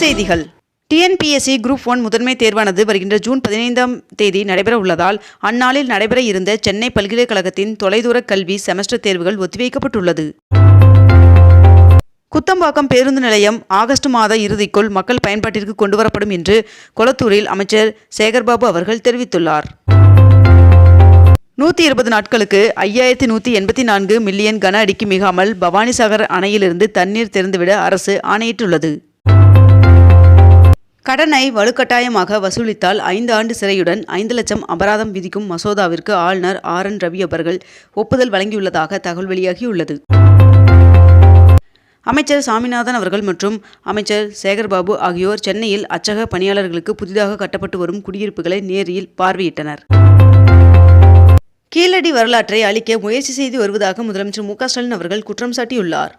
செய்திகள். TNPSC group one முதன்மை தேர்வானது வருகின்ற ஜூன் பதினைந்தாம் தேதி நடைபெற உள்ளதால் அந்நாளில் நடைபெற இருந்த சென்னை பல்கலைக்கழகத்தின் தொலைதூர கல்வி செமஸ்டர் தேர்வுகள் ஒத்திவைக்கப்பட்டுள்ளது. குத்தம்பாக்கம் பேருந்து நிலையம் ஆகஸ்ட் மாத இறுதிக்குள் மக்கள் பயன்பாட்டிற்கு கொண்டுவரப்படும் என்று கொளத்தூரில் அமைச்சர் சேகர்பாபு அவர்கள் தெரிவித்துள்ளார். நூற்றி இருபது நாட்களுக்கு ஐயாயிரத்தி நூற்றி எண்பத்தி நான்கு மில்லியன் கன அடிக்கு மிகாமல் பவானிசாகர் அணையிலிருந்து தண்ணீர் திறந்துவிட அரசு ஆணையிட்டுள்ளது. கடனை வலுக்கட்டாயமாக வசூலித்தால் ஐந்து ஆண்டு சிறையுடன் ஐந்து லட்சம் அபராதம் விதிக்கும் மசோதாவிற்கு ஆளுநர் ஆர் என் ரவி அவர்கள் ஒப்புதல் வழங்கியுள்ளதாக தகவல் வெளியாகியுள்ளது. அமைச்சர் சாமிநாதன் அவர்கள் மற்றும் அமைச்சர் சேகர்பாபு ஆகியோர் சென்னையில் அச்சக பணியாளர்களுக்கு புதிதாக கட்டப்பட்டு வரும் குடியிருப்புகளை நேரில் பார்வையிட்டனர். கீழடி வரலாற்றை அழிக்க முயற்சி செய்து வருவதாக முதலமைச்சர் மு க ஸ்டாலின் அவர்கள் குற்றம் சாட்டியுள்ளார்.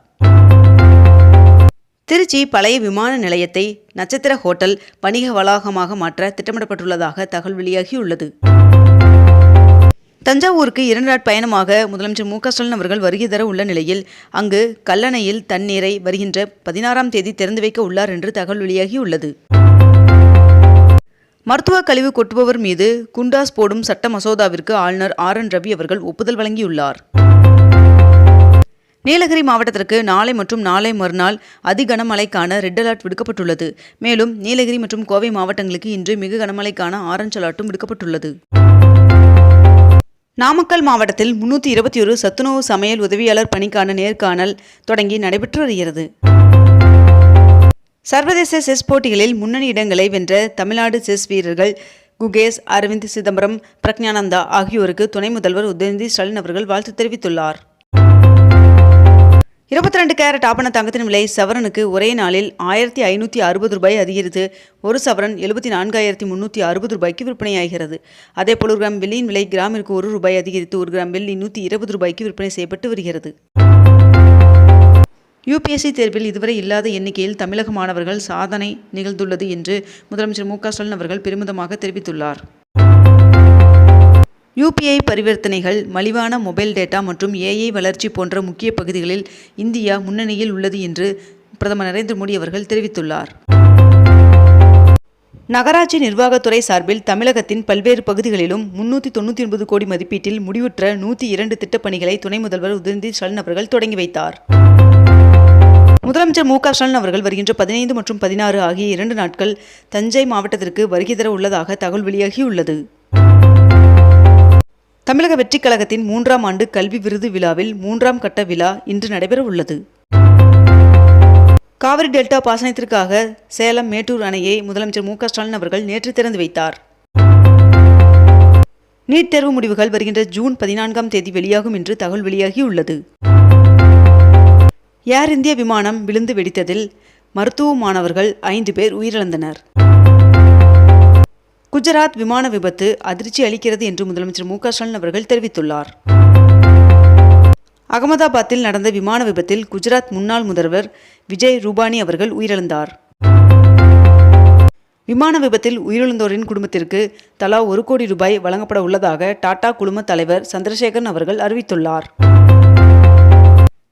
திருச்சி பழைய விமான நிலையத்தை நட்சத்திர ஹோட்டல் வணிக வளாகமாக மாற்ற திட்டமிடப்பட்டுள்ளதாக தகவல் வெளியாகியுள்ளது. தஞ்சாவூருக்கு இரண்டு நாட் பயணமாக முதலமைச்சர் மு க ஸ்டாலின் அவர்கள் வருகை தர உள்ள நிலையில் அங்கு கல்லணையில் தண்ணீரை வருகின்ற பதினாறாம் தேதி திறந்து வைக்க உள்ளார் என்று தகவல் வெளியாகியுள்ளது. மருத்துவ கழிவு கொட்டுபவர் மீது குண்டாஸ் போடும் சட்ட மசோதாவிற்கு ஆளுநர் ஆர் என் ரவி அவர்கள் ஒப்புதல் வழங்கியுள்ளார். நீலகிரி மாவட்டத்திற்கு நாளை மற்றும் நாளை மறுநாள் அதி கனமழைக்கான ரெட் அலர்ட் விடுக்கப்பட்டுள்ளது. மேலும் நீலகிரி மற்றும் கோவை மாவட்டங்களுக்கு இன்று மிக கனமழைக்கான ஆரஞ்சு அலர்ட்டும் விடுக்கப்பட்டுள்ளது. நாமக்கல் மாவட்டத்தில் முன்னூற்றி இருபத்தி ஒரு சத்துணவு சமையல் உதவியாளர் பணிக்கான நேர்காணல் தொடங்கி நடைபெற்று வருகிறது. சர்வதேச செஸ் போட்டிகளில் முன்னணி இடங்களை வென்ற தமிழ்நாடு செஸ் வீரர்கள் குகேஷ் அரவிந்த் சிதம்பரம் பிரக்ஞானந்தா ஆகியோருக்கு துணை முதல்வர் உதயநிதி ஸ்டாலின் அவர்கள் வாழ்த்து தெரிவித்துள்ளார். இருபத்தி ரெண்டு கேரட் ஆபண தங்கத்தின் விலை சவரனுக்கு ஒரே நாளில் ஆயிரத்தி ஐநூற்றி அறுபது ரூபாய் அதிகரித்து ஒரு சவரன் எழுபத்தி நான்காயிரத்தி முந்நூற்றி அறுபது ரூபாய்க்கு விற்பனையாகிறது. அதேபோல் ஒரு கிராம் வெள்ளியின் விலை கிராமிற்கு ஒரு ரூபாய் அதிகரித்து ஒரு கிராம் வெள்ளி நூற்றி இருபது ரூபாய்க்கு விற்பனை செய்யப்பட்டு வருகிறது. யுபிஎஸ்சி தேர்வில் இதுவரை இல்லாத எண்ணிக்கையில் தமிழக மாணவர்கள் சாதனை நிகழ்ந்துள்ளது என்று முதலமைச்சர் மு க ஸ்டாலின் அவர்கள் பெருமிதமாக தெரிவித்துள்ளார். யூபிஐ பரிவர்த்தனைகள் மலிவான மொபைல் டேட்டா மற்றும் ஏஐ வளர்ச்சி போன்ற முக்கிய பகுதிகளில் இந்தியா முன்னணியில் உள்ளது என்று பிரதமர் நரேந்திர மோடி அவர்கள் தெரிவித்துள்ளார். நகராட்சி நிர்வாகத்துறை சார்பில் தமிழகத்தின் பல்வேறு பகுதிகளிலும் முன்னூற்றி தொண்ணூற்றி ஒன்பது கோடி மதிப்பீட்டில் முடிவுற்ற நூற்றி இரண்டு திட்டப்பணிகளை துணை முதல்வர் உதயநிதி ஸ்டாலின் அவர்கள் தொடங்கி வைத்தார். முதலமைச்சர் மு க ஸ்டாலின் அவர்கள் வருகின்ற பதினைந்து மற்றும் பதினாறு ஆகிய இரண்டு நாட்கள் தஞ்சை மாவட்டத்திற்கு வருகை தர உள்ளதாக தகவல் வெளியாகியுள்ளது. தமிழக வெற்றிக் கழகத்தின் மூன்றாம் ஆண்டு கல்வி விருது விழாவில் மூன்றாம் கட்ட விழா இன்று நடைபெற உள்ளது காவிரி டெல்டா பாசனத்திற்காக சேலம் மேட்டூர் அணையை முதலமைச்சர் மு ஸ்டாலின் அவர்கள் நேற்று திறந்து வைத்தார். நீட் தேர்வு முடிவுகள் வருகின்ற ஜூன் பதினான்காம் தேதி வெளியாகும் என்று தகவல் வெளியாகியுள்ளது. ஏர் இந்திய விமானம் விழுந்து வெடித்ததில் மருத்துவ மாணவர்கள் ஐந்து பேர் உயிரிழந்தனர். குஜராத் விமான விபத்து அதிர்ச்சி அளிக்கிறது என்று முதலமைச்சர் மு க ஸ்டாலின் அவர்கள் தெரிவித்துள்ளார். அகமதாபாத்தில் நடந்த விமான விபத்தில் குஜராத் முன்னாள் முதல்வர் விஜய் ரூபானி அவர்கள் உயிரிழந்தார். விமான விபத்தில் உயிரிழந்தோரின் குடும்பத்திற்கு தலா ஒரு கோடி ரூபாய் வழங்கப்பட உள்ளதாக டாடா குழும தலைவர் சந்திரசேகரன் அவர்கள் அறிவித்துள்ளார்.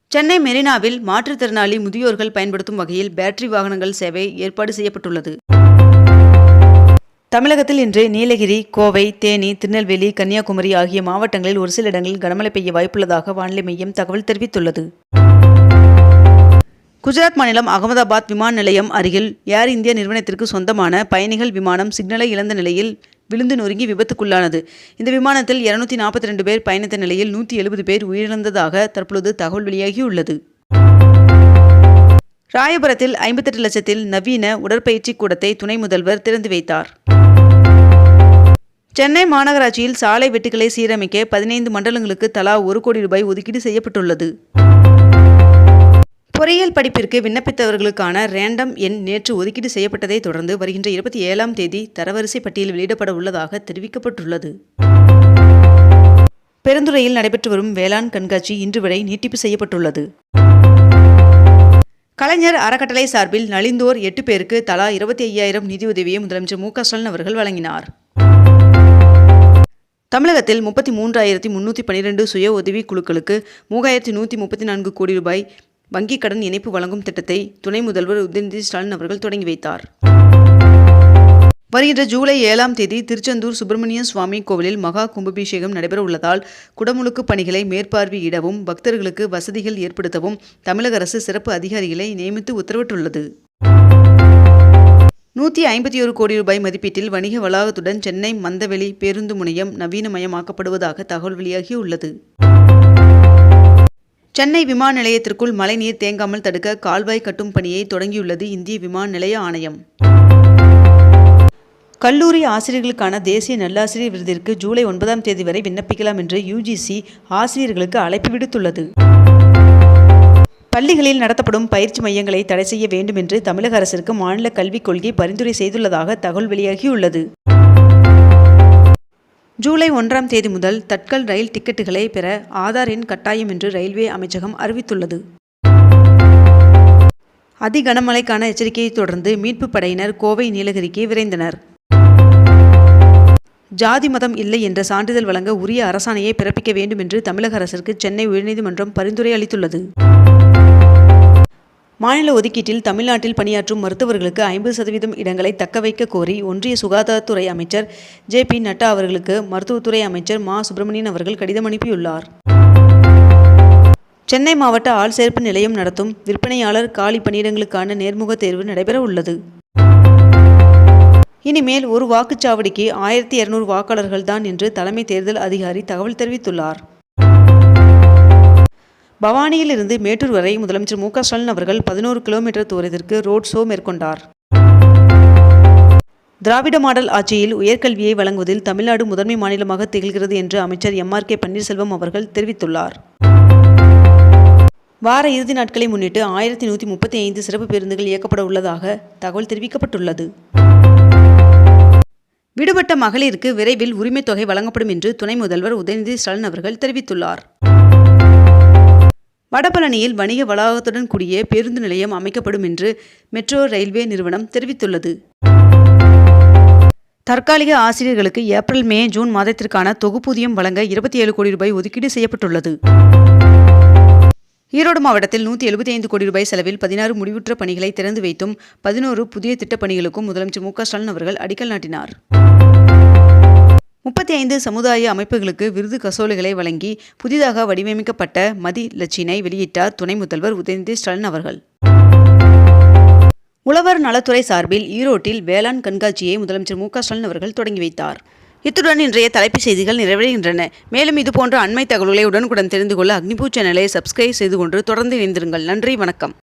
சென்னை மெரினாவில் மாற்றுத்திறனாளி முதியோர்கள் பயன்படுத்தும் வகையில் பேட்டரி வாகனங்கள் சேவை ஏற்பாடு செய்யப்பட்டுள்ளது. தமிழகத்தில் இன்று நீலகிரி கோவை தேனி திருநெல்வேலி கன்னியாகுமரி ஆகிய மாவட்டங்களில் ஒரு சில இடங்களில் கனமழை பெய்ய வாய்ப்புள்ளதாக வானிலை மையம் தகவல் தெரிவித்துள்ளது. குஜராத் மாநிலம் அகமதாபாத் விமான நிலையம் அருகில் ஏர் இந்தியா நிறுவனத்திற்கு சொந்தமான பயணிகள் விமானம் சிக்னலை இழந்த நிலையில் விழுந்து நொறுங்கி விபத்துக்குள்ளானது. இந்த விமானத்தில் இருநூத்தி நாற்பத்தி ரெண்டு பேர் பயணித்த நிலையில் நூற்றி எழுபது பேர் உயிரிழந்ததாக தற்பொழுது தகவல் வெளியாகியுள்ளது. ராயபுரத்தில் ஐம்பத்தெட்டு லட்சத்தில் நவீன உடற்பயிற்சி கூடத்தை துணை முதல்வர் திறந்து வைத்தார். சென்னை மாநகராட்சியில் சாலை வெட்டுக்களை சீரமைக்க பதினைந்து மண்டலங்களுக்கு தலா ஒரு கோடி ரூபாய் ஒதுக்கீடு செய்யப்பட்டுள்ளது. பொறியியல் படிப்பிற்கு விண்ணப்பித்தவர்களுக்கான ரேண்டம் எண் நேற்று ஒதுக்கீடு செய்யப்பட்டதை தொடர்ந்து வருகின்ற இருபத்தி ஏழாம் தேதி தரவரிசை பட்டியல் வெளியிடப்பட உள்ளதாக தெரிவிக்கப்பட்டுள்ளது. பெருந்துறையில் நடைபெற்று வரும் வேளாண் கண்காட்சி இன்று வரை நீட்டிப்பு செய்யப்பட்டுள்ளது. கலைஞர் அறக்கட்டளை சார்பில் நலிந்தோர் எட்டு பேருக்கு தலா இருபத்தி ஐயாயிரம் நிதியுதவியை முதலமைச்சர் மு க ஸ்டாலின் அவர்கள் வழங்கினார். தமிழகத்தில் முப்பத்தி மூன்றாயிரத்தி முன்னூற்றி பன்னிரெண்டு சுய உதவி குழுக்களுக்கு மூவாயிரத்தி நூற்றி முப்பத்தி நான்கு கோடி ரூபாய் வங்கிக் கடன் இணைப்பு வழங்கும் திட்டத்தை துணை முதல்வர் உதயநிதி ஸ்டாலின் அவர்கள் தொடங்கி வைத்தார். வருகின்ற ஜூலை ஏழாம் தேதி திருச்செந்தூர் சுப்பிரமணிய சுவாமி கோவிலில் மகா கும்பாபிஷேகம் நடைபெற உள்ளதால் குடமுழுக்கு பணிகளை மேற்பார்வையிடவும் பக்தர்களுக்கு வசதிகள் ஏற்படுத்தவும் தமிழக அரசு சிறப்பு அதிகாரிகளை நியமித்து உத்தரவிட்டுள்ளது. நூற்றி ஐம்பத்தி ஒரு கோடி ரூபாய் மதிப்பீட்டில் வணிக வளாகத்துடன் சென்னை மந்தவெளி பேருந்து முனையம் நவீனமயமாக்கப்படுவதாக தகவல் வெளியாகியுள்ளது. சென்னை விமான நிலையத்திற்குள் மழைநீர் தேங்காமல் தடுக்க கால்வாய் கட்டும் பணியை தொடங்கியுள்ளது இந்திய விமான நிலைய ஆணையம். கல்லூரி ஆசிரியர்களுக்கான தேசிய நல்லாசிரியர் விருதிற்கு ஜூலை ஒன்பதாம் தேதி வரை விண்ணப்பிக்கலாம் என்று யுஜிசி ஆசிரியர்களுக்கு அழைப்பு விடுத்துள்ளது. பள்ளிகளில் நடத்தப்படும் பயிற்சி மையங்களை தடை செய்ய வேண்டும் என்று தமிழக அரசிற்கு மாநில கல்விக் கொள்கை பரிந்துரை செய்துள்ளதாக தகவல் வெளியாகியுள்ளது. ஜூலை ஒன்றாம் தேதி முதல் தட்கல் ரயில் டிக்கெட்டுகளை பெற ஆதார் எண் கட்டாயம் என்று ரயில்வே அமைச்சகம் அறிவித்துள்ளது. அதி கனமழைக்கான எச்சரிக்கையை தொடர்ந்து மீட்புப் படையினர் கோவை நீலகிரிக்கு விரைந்தனர். ஜாதி மதம் இல்லை என்ற சான்றிதழ் வழங்க உரிய அரசாணையை பிறப்பிக்க வேண்டும் என்று தமிழக அரசிற்கு சென்னை உயர்நீதிமன்றம் பரிந்துரை அளித்துள்ளது. மாநில ஒதுக்கீட்டில் தமிழ்நாட்டில் பணியாற்றும் மருத்துவர்களுக்கு ஐம்பது சதவீதம் இடங்களை தக்கவைக்க கோரி ஒன்றிய சுகாதாரத்துறை அமைச்சர் ஜே பி நட்டா அவர்களுக்கு மருத்துவத்துறை அமைச்சர் மா. சுப்பிரமணியன் அவர்கள் கடிதம் அனுப்பியுள்ளார். சென்னை மாவட்ட ஆள் சேர்ப்பு நிலையம் நடத்தும் விற்பனையாளர் காலி பணியிடங்களுக்கான நேர்முக தேர்வு நடைபெற உள்ளது. இனிமேல் ஒரு வாக்குச்சாவடிக்கு ஆயிரத்தி இருநூறு வாக்காளர்கள் தான் என்று தலைமை தேர்தல் அதிகாரி தகவல் தெரிவித்துள்ளார். பவானியிலிருந்து மேட்டூர் வரை முதலமைச்சர் மு க ஸ்டாலின் அவர்கள் பதினோரு கிலோமீட்டர் தூரத்திற்கு ரோட் ஷோ மேற்கொண்டார். திராவிட மாடல் ஆட்சியில் உயர்கல்வியை வழங்குவதில் தமிழ்நாடு முதன்மை மாநிலமாக திகழ்கிறது என்று அமைச்சர் எம் ஆர் கே பன்னீர்செல்வம் அவர்கள் தெரிவித்துள்ளார். வார இறுதி நாட்களை முன்னிட்டு ஆயிரத்தி நூற்றி முப்பத்தி ஐந்து சிறப்பு பேருந்துகள் இயக்கப்பட உள்ளதாக தகவல் தெரிவிக்கப்பட்டுள்ளது. விடுபட்ட மகளிருக்கு விரைவில் உரிமைத் தொகை வழங்கப்படும் என்று துணை முதல்வர் உதயநிதி ஸ்டாலின் அவர்கள் தெரிவித்துள்ளார். வடபழனியில் வணிக வளாகத்துடன் கூடிய பேருந்து நிலையம் அமைக்கப்படும் என்று மெட்ரோ ரயில்வே நிறுவனம் தெரிவித்துள்ளது. தற்காலிக ஆசிரியர்களுக்கு ஏப்ரல் மே ஜூன் மாதத்திற்கான தொகுப்பூதியம் வழங்க இருபத்தி ஏழு கோடி ரூபாய் ஒதுக்கீடு செய்யப்பட்டுள்ளது. ஈரோடு மாவட்டத்தில் நூற்றி எழுபத்தி ஐந்து கோடி ரூபாய் செலவில் பதினாறு முடிவுற்ற பணிகளை திறந்து வைத்தும் பதினோரு புதிய திட்டப் பணிகளுக்கும் முதலமைச்சர் மு க ஸ்டாலின் அவர்கள் அடிக்கல் நாட்டினார். முப்பத்தி ஐந்து சமுதாய அமைப்புகளுக்கு விருது கசோலைகளை வழங்கி புதிதாக வடிவமைக்கப்பட்ட மதி லட்சினை வெளியிட்டார் துணை முதல்வர் உதயநிதி ஸ்டாலின் அவர்கள். உழவர் நலத்துறை சார்பில் ஈரோட்டில் வேளாண் கண்காட்சியை முதலமைச்சர் மு ஸ்டாலின் அவர்கள் தொடங்கி வைத்தார். இத்துடன் இன்றைய தலைப்புச் செய்திகள் நிறைவடைகின்றன. மேலும் இதுபோன்ற அண்மை தகவல்களை உடனுக்குடன் தெரிந்து கொள்ள அக்னிபூ சேனலை சப்ஸ்கிரைப் செய்து கொண்டு தொடர்ந்து இணைந்திருங்கள். நன்றி வணக்கம்.